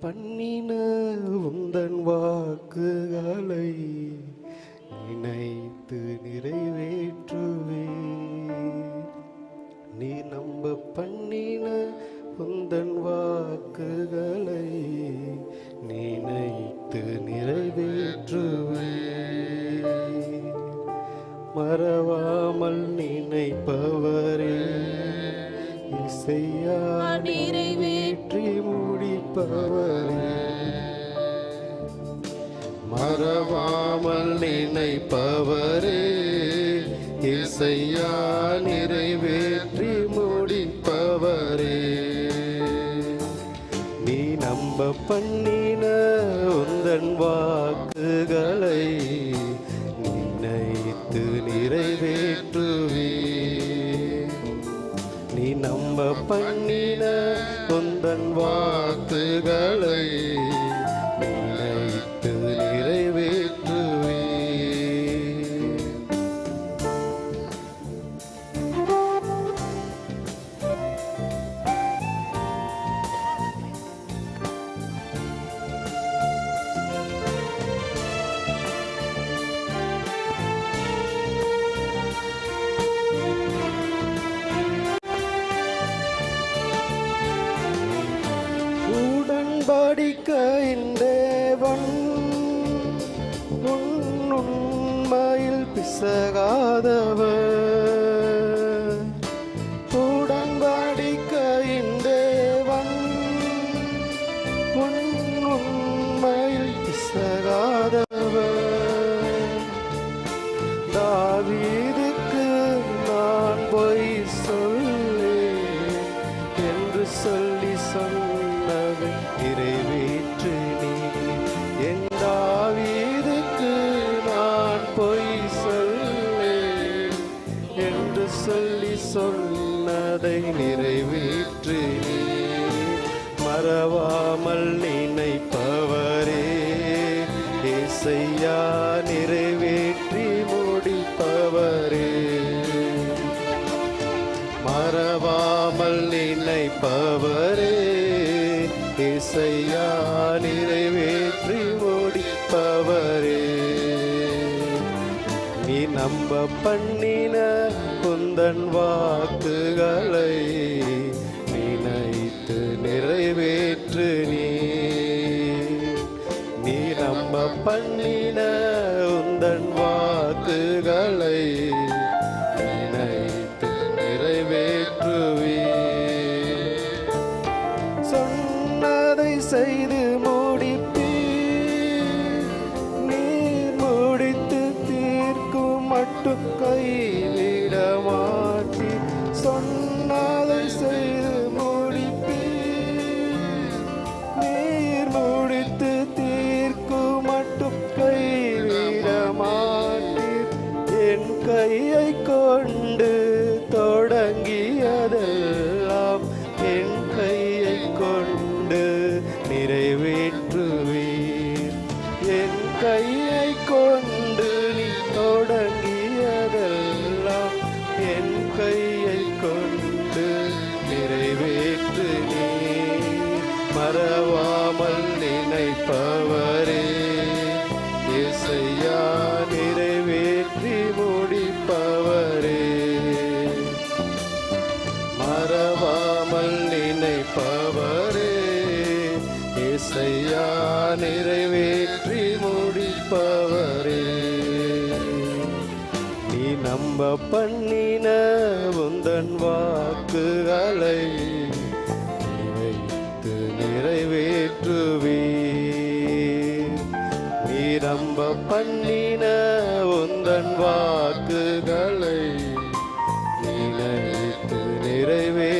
பண்ணின உந்தன் வாக்குகளை நினைத்து நிறைவேற்றுவே நீ நம்ப பண்ணின உந்தன் வாக்குகளை நினைத்து நிறைவேற்று இசையா நிறைவேற்றி முடிப்பவரே. மறவாமல் நினைப்பவரே. இசையா நிறைவேற்றி முடிப்பவரே. நீ நம்ப பண்ணின உந்தன் வாக்குகளை நம்ப பண்ணின உந்தன் வார்த்தைகளை உண்மையில் பிசகாதவர் இந்தேவன் உன் உண்மையில் இசகாதவர். தாவீதுக்கு சொல்லி சொன்னதை நிறைவேற்று. மறவாமல் நினைப்பவரே இசையா நிறைவேற்றி முடிப்பவரே. மறவாமல் நினைப்பவரே இசையா நிறைவேற்றி நம்ப பண்ணின குந்தன் வாக்குகளை நினைத்து நிறைவேற்று நீ. நீ நம்ப பண்ணின உந்தன் வாக்குகளை நினைத்து நிறைவேற்றுவே சொன்னதை செய்து மட்டும் என் கையை கொண்டு தொடங்கியதெல்லாம் என் கையை கொண்டு நிறைவேற்றுவீர். என் கையை கொண்டு நீ தொடங்கியதெல்லாம் என் கையை கொண்டு நிறைவேற்று நீ மறவாமல் நினைப்பவரே இசையா நிறைவேற்றி முடிப்பவரே. நீ நம்ப பண்ணின உந்தன் வாக்குகளை வைத்து நிறைவேற்றுவே நீ நம்ப பண்ணின உந்தன் வாக்குகளை நினைத்து நிறைவேற்றுவே